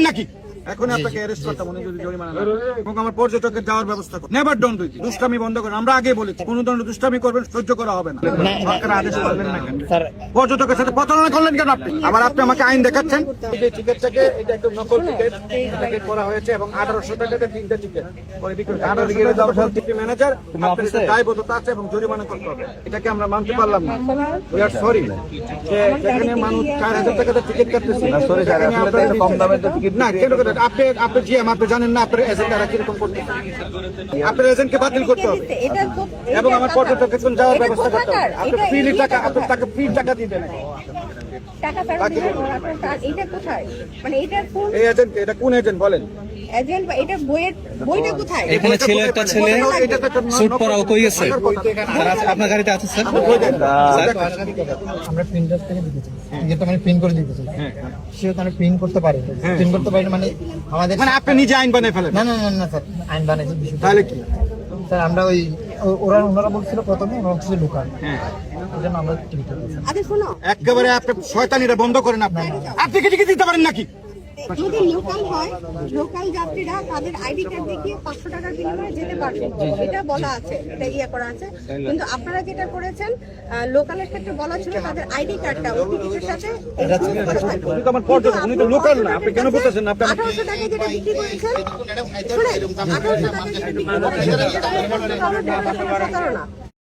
নাকি? এখন আপনাকে অ্যারেস্ট করতাম উনি যদি জরিমানা না এবং আমার পর্যটকের যাওয়ার ব্যবস্থা করুন। নেভার ডোন্ট ডু দুষ্টামি বন্ধ করুন। আমরা আগে বলেছি কোন ধরনের দুষ্টামি করবেন সহ্য করা হবে না। সরকার আদেশ করলেন না কেন? পর্যটকের সাথে প্রতারণা করলেন কেন আপনি? আবার আপনি আমাকে আইন দেখাচ্ছেন? এই টিকিটটাকে এটা একটা নকল টিকিট এটাকে করা হয়েছে এবং আঠারোশো টাকাতে তিনটা টিকিট করে বিক্রি হয়েছে। আঠারোশো ম্যানেজার আপনার দায়বদ্ধতা আছে এবং জরিমানা করতে হবে। এটাকে আমরা মানতে পারলাম না। উই আর সরি যে যেখানে মানুষ চার হাজার টাকাতে টিকিট কাটতেছে সরি স্যার কম দামের টিকিট না কেন আপনি আপনি জিএম আপনি জানেন না আপনার এজেন্টরা কীরকম করতে আপনার এজেন্টকে বাতিল করতে হবে। এবং আমার এটা পর্যটকের যাওয়ার ব্যবস্থা করতে হবে। আপনি ফ্রি টাকা আপনি তাকে ফ্রি টাকা দিবেন টাকা ফেরত দিবেন না, আপনার টা- এটা কোথায়? মানে এটা কোন এই এজেন্ট এটা কোন এজেন্ট বলেন? এজেন্ট এটা বইয়ের বইটা কোথায়? এখানে ছেলে একটা ছেলে স্যুট পরা ও কই গেছে? আপনার গাড়িতে আছে স্যার? দেন। আমরা প্রিন্টার থেকে দিতে যেটা মানে প্রিন্ট করে দিতে চাই সেহেতু আমরা প্রিন্ট করতে পারি। প্রিন্ট করতে পারি মানে আমাদের মানে আপনি নিজে আইন বানিয়ে ফেলেন? না না না না স্যার আইন বানাইছে তাহলে কি? স্যার আমরা ওই ওরা ওনারা বলছিল প্রথমে ওরা হচ্ছে লুকান। হ্যাঁ। আচ্ছা শোনো। একেবারে আপনি শয়তানিরা বন্ধ করেন আপনি। আপনি কি দিতে পারেন নাকি? যদি লোকাল হয় লোকাল যাত্রীরা তাদের আইডি কার্ড দেখিয়ে পাঁচশো টাকার বিনিময়ে যেতে পারবে। এটা বলা আছে এটা ইয়ে করা আছে। কিন্তু আপনারা যেটা করেছেন লোকালের ক্ষেত্রে বলা ছিল তাদের আইডি কার্ডটা ওই টিকিটের সাথে লোকাল না, আপনি কেন বলতেছেন আপনি আঠারোশো টাকায় যেটা বিক্রি করেছেন আঠারোশো টাকায় যেটা বিক্রি করেছেন